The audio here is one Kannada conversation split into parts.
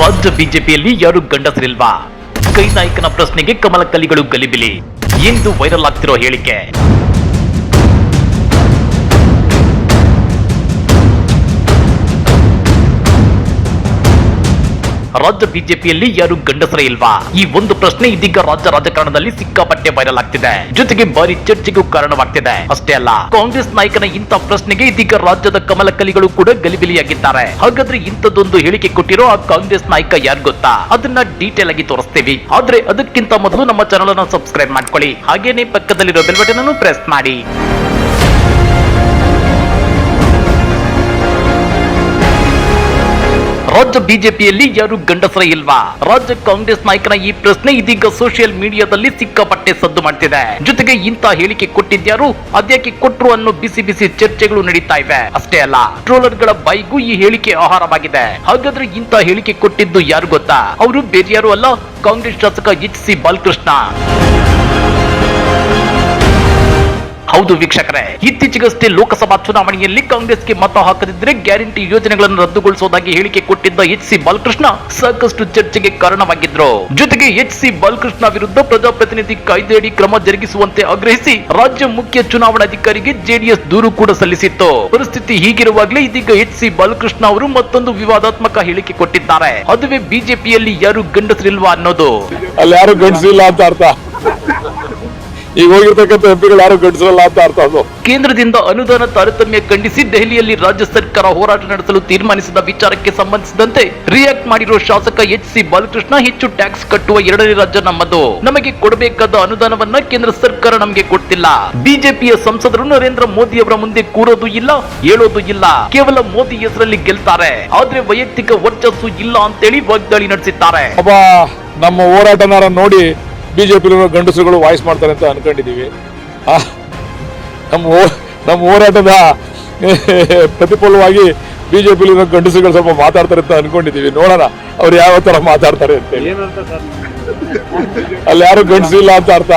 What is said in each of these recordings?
ರಾಜ್ಯ ಬಿಜೆಪಿಯಲ್ಲಿ ಯಾರು ಗಂಡಸರಿಲ್ವಾ? ಕೈ ನಾಯಕನ ಪ್ರಶ್ನೆಗೆ ಕಮಲ ಕಲಿಗಳು ಗಲಿಬಿಲಿ. ಎಂದು ವೈರಲ್ ಆಗ್ತಿರೋ ಹೇಳಿಕೆ. ರಾಜ್ಯ ಬಿಜೆಪಿಯಲ್ಲಿ ಯಾರು ಗಂಡಸರೇ ಇಲ್ವಾ? ಈ ಒಂದು ಪ್ರಶ್ನೆ ಇದೀಗ ರಾಜ್ಯ ರಾಜಕಾರಣದಲ್ಲಿ ಸಿಕ್ಕಾಪಟ್ಟೆ ವೈರಲ್ ಆಗ್ತಿದೆ. ಜೊತೆಗೆ ಭಾರಿ ಚರ್ಚೆಗೂ ಕಾರಣವಾಗ್ತಿದೆ. ಅಷ್ಟೇ ಅಲ್ಲ, ಕಾಂಗ್ರೆಸ್ ನಾಯಕನ ಇಂಥ ಪ್ರಶ್ನೆಗೆ ಇದೀಗ ರಾಜ್ಯದ ಕಮಲಕಲಿಗಳು ಕೂಡ ಗಲಿಬಿಲಿಯಾಗಿದ್ದಾರೆ. ಹಾಗಾದ್ರೆ ಇಂಥದ್ದೊಂದು ಹೇಳಿಕೆ ಕೊಟ್ಟಿರೋ ಆ ಕಾಂಗ್ರೆಸ್ ನಾಯಕ ಯಾರು ಗೊತ್ತಾ? ಅದನ್ನ ಡೀಟೇಲ್ ಆಗಿ ತೋರಿಸ್ತೀವಿ. ಆದ್ರೆ ಅದಕ್ಕಿಂತ ಮೊದಲು ನಮ್ಮ ಚಾನಲ್ ಅನ್ನು ಸಬ್ಸ್ಕ್ರೈಬ್ ಮಾಡ್ಕೊಳ್ಳಿ. ಹಾಗೇನೆ ಪಕ್ಕದಲ್ಲಿರೋ ಬೆಲ್ ಬಟನ್ ಅನ್ನು ಪ್ರೆಸ್ ಮಾಡಿ. ರಾಜ್ಯ ಬಿಜೆಪಿಯಲ್ಲಿ ಯಾರು ಗಂಡಸರ ಇಲ್ವಾ? ರಾಜ್ಯ ಕಾಂಗ್ರೆಸ್ ನಾಯಕನ ಈ ಪ್ರಶ್ನೆ ಇದೀಗ ಸೋಷಿಯಲ್ ಮೀಡಿಯಾದಲ್ಲಿ ಸಿಕ್ಕಾಪಟ್ಟೆ ಸದ್ದು ಮಾಡ್ತಿದೆ. ಜೊತೆಗೆ ಇಂಥ ಹೇಳಿಕೆ ಕೊಟ್ಟಿದ್ಯಾರು? ಅದ್ಯಾಕೆ ಕೊಟ್ರು ಅನ್ನೋ ಬಿಸಿ ಬಿಸಿ ಚರ್ಚೆಗಳು ನಡೀತಾ ಇವೆ. ಅಷ್ಟೇ ಅಲ್ಲ, ಟ್ರೋಲರ್ಗಳ ಬಾಯಿಗೂ ಈ ಹೇಳಿಕೆ ಆಹಾರವಾಗಿದೆ. ಹಾಗಾದ್ರೆ ಇಂಥ ಹೇಳಿಕೆ ಕೊಟ್ಟಿದ್ದು ಯಾರು ಗೊತ್ತಾ? ಅವರು ಬೇರ್ಯಾರು ಅಲ್ಲ, ಕಾಂಗ್ರೆಸ್ ಶಾಸಕ ಎಚ್ ಸಿ ಬಾಲಕೃಷ್ಣ. ಹೌದು ವೀಕ್ಷಕರೇ, ಇತ್ತೀಚೆಗಷ್ಟೇ ಲೋಕಸಭಾ ಚುನಾವಣೆಯಲ್ಲಿ ಕಾಂಗ್ರೆಸ್ಗೆ ಮತ ಹಾಕದಿದ್ರೆ ಗ್ಯಾರಂಟಿ ಯೋಜನೆಗಳನ್ನು ರದ್ದುಗೊಳಿಸುವುದಾಗಿ ಹೇಳಿಕೆ ಕೊಟ್ಟಿದ್ದ ಎಚ್ ಸಿ ಬಾಲಕೃಷ್ಣ ಸಾಕಷ್ಟು ಚರ್ಚೆಗೆ ಕಾರಣವಾಗಿದ್ರು. ಜೊತೆಗೆ ಎಚ್ ಸಿ ಬಾಲಕೃಷ್ಣ ವಿರುದ್ಧ ಪ್ರಜಾಪ್ರತಿನಿಧಿ ಕಾಯ್ದೆಯಡಿ ಕ್ರಮ ಜರುಗಿಸುವಂತೆ ಆಗ್ರಹಿಸಿ ರಾಜ್ಯ ಮುಖ್ಯ ಚುನಾವಣಾಧಿಕಾರಿಗೆ ಜೆಡಿಎಸ್ ದೂರು ಕೂಡ ಸಲ್ಲಿಸಿತ್ತು. ಪರಿಸ್ಥಿತಿ ಹೀಗಿರುವಾಗಲೇ ಇದೀಗ ಎಚ್ ಸಿ ಬಾಲಕೃಷ್ಣ ಅವರು ಮತ್ತೊಂದು ವಿವಾದಾತ್ಮಕ ಹೇಳಿಕೆ ಕೊಟ್ಟಿದ್ದಾರೆ. ಅದುವೇ ಬಿಜೆಪಿಯಲ್ಲಿ ಯಾರು ಗಂಡಸರಿಲ್ವಾ ಅನ್ನೋದು. ಅಲ್ಲಿ ಯಾರು ಗಂಡಸಿಲ್ಲ ಅಂತ ಅರ್ಥ. ಈಗ ಹೋಗಿರ್ತಕ್ಕಂಥ ಎಂಪಿಗಳು ಯಾರು ಗಂಡಸಿರಲ್ಲ ಅಂತ ಅರ್ಥ ಅದು. ಕೇಂದ್ರದಿಂದ ಅನುದಾನ ತಾರತಮ್ಯ ಖಂಡಿಸಿ ದೆಹಲಿಯಲ್ಲಿ ರಾಜ್ಯ ಸರ್ಕಾರ ಹೋರಾಟ ನಡೆಸಲು ತೀರ್ಮಾನಿಸಿದ ವಿಚಾರಕ್ಕೆ ಸಂಬಂಧಿಸಿದಂತೆ ರಿಯಾಕ್ಟ್ ಮಾಡಿರುವ ಶಾಸಕ ಎಚ್ ಸಿ ಬಾಲಕೃಷ್ಣ ಹೆಚ್ಚು ಟ್ಯಾಕ್ಸ್ ಕಟ್ಟುವ ಎರಡನೇ ರಾಜ್ಯ ನಮ್ಮದು. ನಮಗೆ ಕೊಡಬೇಕಾದ ಅನುದಾನವನ್ನ ಕೇಂದ್ರ ಸರ್ಕಾರ ನಮಗೆ ಕೊಡ್ತಿಲ್ಲ. ಬಿಜೆಪಿಯ ಸಂಸದರು ನರೇಂದ್ರ ಮೋದಿ ಅವರ ಮುಂದೆ ಕೂರೋದು ಇಲ್ಲ ಹೇಳೋದು ಇಲ್ಲ. ಕೇವಲ ಮೋದಿ ಹೆಸರಲ್ಲಿ ಗೆಲ್ತಾರೆ. ಆದ್ರೆ ವೈಯಕ್ತಿಕ ವರ್ಚಸ್ಸು ಇಲ್ಲ ಅಂತೇಳಿ ವಾಗ್ದಾಳಿ ನಡೆಸಿದ್ದಾರೆ. ಒಬ್ಬ ನಮ್ಮ ಹೋರಾಟನಾರ ನೋಡಿ ಬಿಜೆಪಿಲಿರೋ ಗಂಡಸರುಗಳು ವಾಯ್ಸ್ ಮಾಡ್ತಾರೆ ಅಂತ ಅನ್ಕೊಂಡಿದ್ದೀವಿ ನಮ್ಮ ನಮ್ಮ ಹೋರಾಟದ ಪ್ರತಿಫಲವಾಗಿ ಬಿಜೆಪಿಲಿರೋ ಗಂಡಸರುಗಳು ಸ್ವಲ್ಪ ಮಾತಾಡ್ತಾರೆ ಅಂತ ಅನ್ಕೊಂಡಿದೀವಿ. ನೋಡೋಣ ಅವ್ರು ಯಾವ ತರ ಮಾತಾಡ್ತಾರೆ ಅಂತೇಳಿ ಅಲ್ಲಿ ಯಾರು ಗಂಡಸಿಲ್ಲ ಅಂತ ಅರ್ಥ?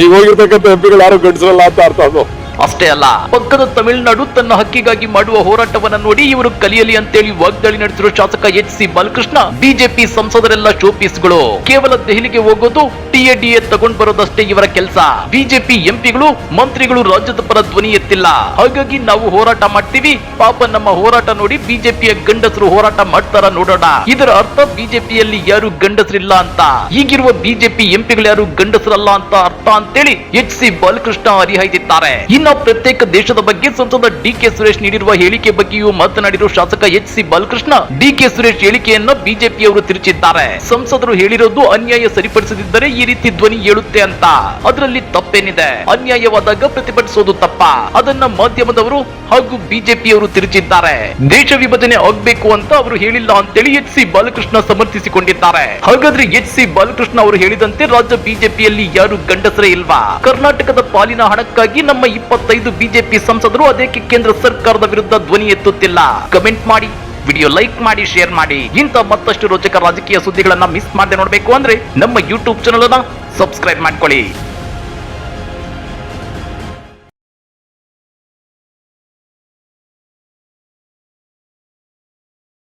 ಈಗ ಹೋಗಿರ್ತಕ್ಕಂಥ ಎಂಪಿಗಳು ಯಾರು ಗಂಡಸರಲ್ಲ ಅಂತ ಅರ್ಥ ಅದು? ಅಷ್ಟೇ ಅಲ್ಲ ಪಕ್ಕದ ತಮಿಳುನಾಡು ತನ್ನ ಹಕ್ಕಿಗಾಗಿ ಮಾಡುವ ಹೋರಾಟವನ್ನ ನೋಡಿ ಇವರು ಕಲಿಯಲಿ ಅಂತೇಳಿ ವಾಗ್ದಾಳಿ ನಡೆಸಿರುವ ಶಾಸಕ ಎಚ್ ಸಿ ಬಾಲಕೃಷ್ಣ, ಬಿಜೆಪಿ ಸಂಸದರೆಲ್ಲ ಶೋಪೀಸ್ಗಳು. ಕೇವಲ ದೆಹಲಿಗೆ ಹೋಗೋದು ಟಿಎಡಿಎ ತಗೊಂಡ್ ಬರೋದಷ್ಟೇ ಇವರ ಕೆಲಸ. ಬಿಜೆಪಿ ಎಂಪಿಗಳು, ಮಂತ್ರಿಗಳು ರಾಜ್ಯದ ಪರ ಧ್ವನಿ ಎತ್ತಿಲ್ಲ. ಹಾಗಾಗಿ ನಾವು ಹೋರಾಟ ಮಾಡ್ತೀವಿ. ಪಾಪ ನಮ್ಮ ಹೋರಾಟ ನೋಡಿ ಬಿಜೆಪಿಯ ಗಂಡಸರು ಹೋರಾಟ ಮಾಡ್ತಾರ ನೋಡೋಣ. ಇದರ ಅರ್ಥ ಬಿಜೆಪಿಯಲ್ಲಿ ಯಾರು ಗಂಡಸರಿಲ್ಲ ಅಂತ. ಈಗಿರುವ ಬಿಜೆಪಿ ಎಂಪಿಗಳು ಯಾರು ಗಂಡಸರಲ್ಲ ಅಂತ ಅರ್ಥ ಅಂತೇಳಿ ಎಚ್ ಸಿ ಬಾಲಕೃಷ್ಣ ಹರಿಹಾಯ್ದಿದ್ದಾರೆ. ಇನ್ನ ಪ್ರತ್ಯೇಕ ದೇಶದ ಬಗ್ಗೆ ಸಂಸದ ಡಿ ಕೆ ಸುರೇಶ್ ನೀಡಿರುವ ಹೇಳಿಕೆ ಬಗ್ಗೆಯೂ ಮಾತನಾಡಿರುವ ಶಾಸಕ H C Balakrishna D K Suresh ಹೇಳಿಕೆಯನ್ನ ಬಿಜೆಪಿಯವರು ತಿರುಚಿದ್ದಾರೆ. ಸಂಸದರು ಹೇಳಿರೋದು ಅನ್ಯಾಯ ಸರಿಪಡಿಸದಿದ್ದರೆ ಈ ರೀತಿ ಧ್ವನಿ ಹೇಳುತ್ತೆ ಅಂತ. ಅದರಲ್ಲಿ ತಪ್ಪೇನಿದೆ. ಅನ್ಯಾಯವಾದಾಗ ಪ್ರತಿಭಟಿಸೋದು ತಪ್ಪ. ಅದನ್ನ ಮಾಧ್ಯಮದವರು ಹಾಗೂ ಬಿಜೆಪಿಯವರು ತಿರುಚಿದ್ದಾರೆ. ದೇಶ ವಿಭಜನೆ ಆಗ್ಬೇಕು ಅಂತ ಅವರು ಹೇಳಿಲ್ಲ ಅಂತೇಳಿ ಎಚ್ ಸಿ ಬಾಲಕೃಷ್ಣ ಸಮರ್ಥಿಸಿಕೊಂಡಿದ್ದಾರೆ. ಹಾಗಾದ್ರೆ ಎಚ್ ಸಿ ಬಾಲಕೃಷ್ಣ ಅವರು ಹೇಳಿದಂತೆ ರಾಜ್ಯ ಬಿಜೆಪಿಯಲ್ಲಿ ಯಾರು ಗಂಡಸರೇ ಇಲ್ವಾ? ಕರ್ನಾಟಕದ ಪಾಲಿನ ಹಣಕ್ಕಾಗಿ ನಮ್ಮ ಇಪ್ಪತ್ತೈದು ಬಿಜೆಪಿ ಸಂಸದರು ಅದಕ್ಕೆ ಕೇಂದ್ರ ಸರ್ಕಾರದ ವಿರುದ್ಧ ಧ್ವನಿ ಎತ್ತುತ್ತಿಲ್ಲ. ಕಮೆಂಟ್ ಮಾಡಿ, ವಿಡಿಯೋ ಲೈಕ್ ಮಾಡಿ, ಶೇರ್ ಮಾಡಿ. ಇಂಥ ಮತ್ತಷ್ಟು ರೋಚಕ ರಾಜಕೀಯ ಸುದ್ದಿಗಳನ್ನ ಮಿಸ್ ಮಾಡದೆ ನೋಡಬೇಕು ಅಂದ್ರೆ ನಮ್ಮ ಯೂಟ್ಯೂಬ್ ಚಾನಲ್ ಅನ್ನ ಸಬ್ಸ್ಕ್ರೈಬ್ ಮಾಡ್ಕೊಳ್ಳಿ.